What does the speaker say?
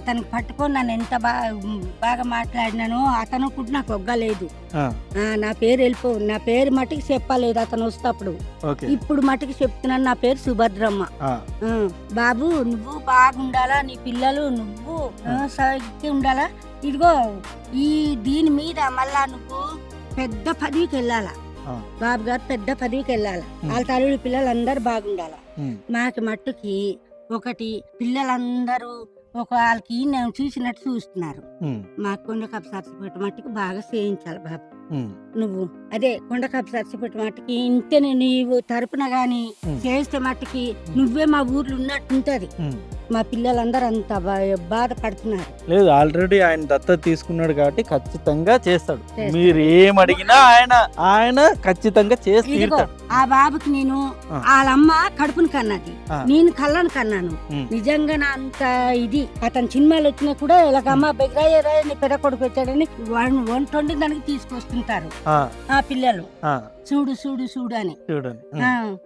అతనికి పట్టుకొని నన్ను ఎంత బాగా బాగా మాట్లాడినానో అతను కూడా నాకు ఒగ్గలేదు. నా పేరు వెళ్ళిపో నా పేరు మటుకు చెప్పలేదు అతను వస్తప్పుడు. ఇప్పుడు మటుకు చెప్తున్నాను నా పేరు సుభద్రమ్మ. బాబు నువ్వు బాగుండాలా నీ పిల్లలు నువ్వు సరిగ్గా ఉండాలా? ఇదిగో ఈ దీని మీద మళ్ళా నువ్వు పెద్ద పదవికి వెళ్ళాలా. బాబు గారు పెద్ద పదవికి వెళ్ళాలా. వాళ్ళ తల్లి పిల్లలు అందరు బాగుండాలా మాకు మట్టుకి ఒకటి పిల్లలందరూ ఒక వాళ్ళకి నేను చూసినట్టు చూస్తున్నారు. మాకు కొండ కప్పు సరసిపెట్ట మట్టుకు బాగా చేయించాలి బాబు. నువ్వు అదే కొండ కప్పు సరసిపెట్ట మట్టుకి ఇంతనే నీవు తరపున గాని. చేస్తే మట్టుకి నువ్వే మా ఊర్లో ఉన్నట్టు ఉంటది. మా పిల్లలందరూ అంత బాధపడుతున్నారు. లేదు ఆల్రెడీ ఆయన దత్తత తీసుకున్నాడు కాబట్టి ఖచ్చితంగా చేస్తాడు. మీరు ఏం అడిగినా ఆయన ఆయన ఖచ్చితంగా చేసి తీరుతాడు. ఆ బాబుకి నేను. వాళ్ళమ్మ కడుపును కన్నది. ఆ. నేను కళ్ళను కన్నాను. ఉమ్. నిజంగా నా అంత ఇది అతని సినిమాలు వచ్చినా కూడా ఇలాగమ్మ బెగరాయ్యరా నీ పెద్ద కొడుకు వచ్చాడని వాడిని వంటొండి దానికి తీసుకొస్తుంటారు. ఆ, ఆ పిల్లలు. ఆ, చూడు చూడు చూడు అని. చూడండి. ఆ,